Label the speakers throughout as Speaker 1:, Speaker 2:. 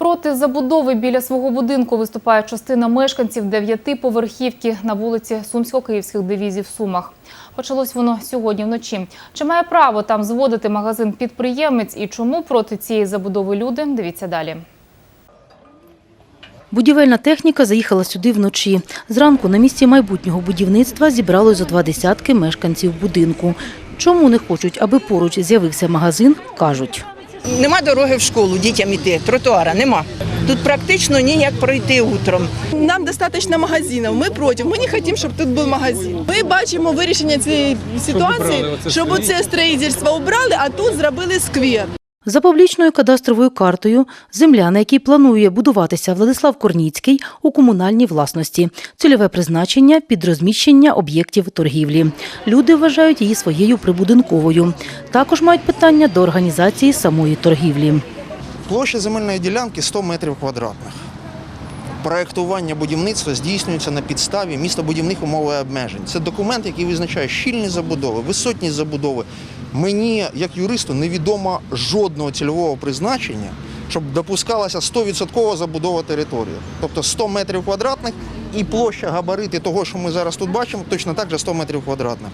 Speaker 1: Проти забудови біля свого будинку виступає частина мешканців дев'ятиповерхівки на вулиці Сумсько-Київських дивізій в Сумах. Почалось воно сьогодні вночі. Чи має право там зводити магазин підприємець і чому проти цієї забудови люди? Дивіться далі.
Speaker 2: Будівельна техніка заїхала сюди вночі. Зранку на місці майбутнього будівництва зібралось за два десятки мешканців будинку. Чому не хочуть, аби поруч з'явився магазин, кажуть.
Speaker 3: Нема дороги в школу дітям іти, тротуара нема. Тут практично ніяк пройти утром.
Speaker 4: Нам достатньо магазинів. Ми проти. Ми не хочемо, щоб тут був магазин. Ми бачимо вирішення цієї ситуації, щоб оце строїтельство убрали, а тут зробили сквер.
Speaker 2: За публічною кадастровою картою земля, на якій планує будуватися Владислав Корніцький, у комунальній власності. Цільове призначення під розміщення об'єктів торгівлі. Люди вважають її своєю прибудинковою. Також мають питання до організації самої торгівлі.
Speaker 5: Площа земельної ділянки 100 метрів квадратних. Проектування будівництва здійснюється на підставі містобудівних умов і обмежень. Це документ, який визначає щільні забудови, висотні забудови. Мені, як юристу, невідомо жодного цільового призначення, щоб допускалася 100% забудова території. Тобто 100 метрів квадратних і площа габарити того, що ми зараз тут бачимо, точно так же 100 метрів квадратних.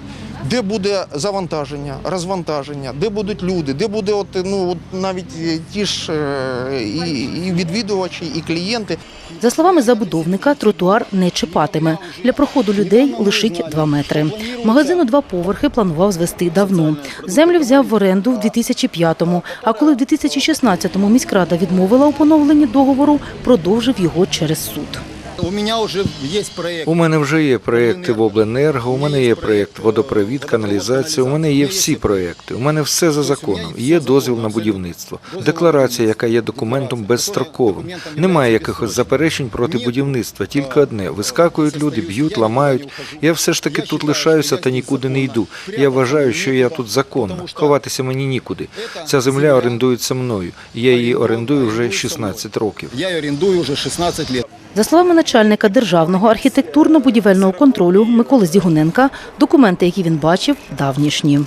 Speaker 5: Де буде завантаження, розвантаження, де будуть люди, де буде от, ну, от навіть е, ті ж е, і, і відвідувачі, і клієнти.
Speaker 2: За словами забудовника, тротуар не чіпатиме. Для проходу людей лишить два метри. Магазин у два поверхи планував звести давно. Землю взяв в оренду в 2005-му, а коли в 2016-му міськрада відмовила у поновленні договору, продовжив його через суд.
Speaker 6: У меня уже есть проект.
Speaker 7: У мене вже є проєкти в обленерго, у мене є проєкт водопровід, каналізація, у мене є всі проєкти. У мене все за законом. Є дозвіл на будівництво. Декларація, яка є документом безстроковим. Немає якихось заперечень проти будівництва. Тільки одне: вискакують люди, б'ють, ламають. Я все ж таки тут лишаюся та нікуди не йду. Я вважаю, що я тут законно. Ховатися мені нікуди. Ця земля орендується мною. Я її орендую вже 16 років.
Speaker 6: Я ее арендую уже 16 лет.
Speaker 2: За словами начальника державного архітектурно-будівельного контролю Миколи Зігуненка, документи, які він бачив, давнішні.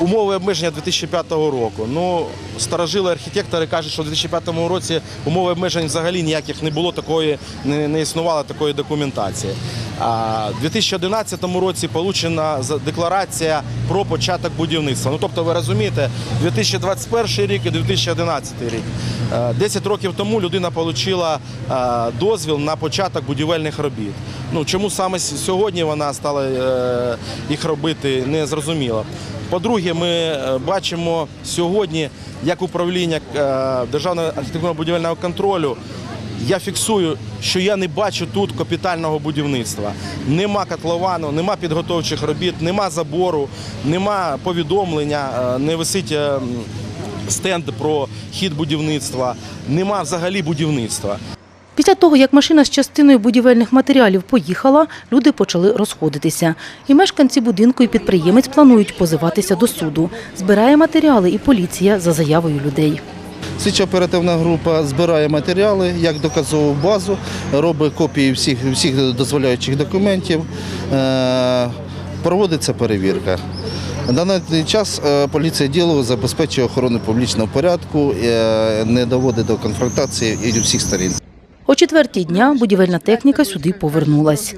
Speaker 8: Умови обмеження 2005 року. Ну, старожили архітектори кажуть, що в 2005 році умови обмежень взагалі ніяких не було, такої не, існувало такої документації. А 2011 році получена декларація про початок будівництва. Ну тобто, ви розумієте, 2021 рік і 2011 рік. Е, 10 років тому людина отримала дозвіл на початок будівельних робіт. Ну чому саме сьогодні вона стала е, їх робити, не зрозуміло. По-друге, ми е, бачимо сьогодні, як управління е, Державного архітектурно-будівельного контролю. Я фіксую, що я не бачу тут капітального будівництва. Нема котловану, нема підготовчих робіт, нема забору, нема повідомлення, е, не висить е, стенд про хід будівництва, нема взагалі будівництва.
Speaker 2: Після того, як машина з частиною будівельних матеріалів поїхала, люди почали розходитися. І мешканці будинку і підприємець планують позиватися до суду. Збирає матеріали і поліція за заявою людей.
Speaker 9: Слідча оперативна група збирає матеріали як доказову базу, робить копії всіх, всіх дозволяючих документів, е, проводиться перевірка. На даний час е, поліція діло забезпечує охорону публічного порядку, е, не доводить до конфронтації і всіх сторін.
Speaker 2: О четвертій дня будівельна техніка сюди повернулась.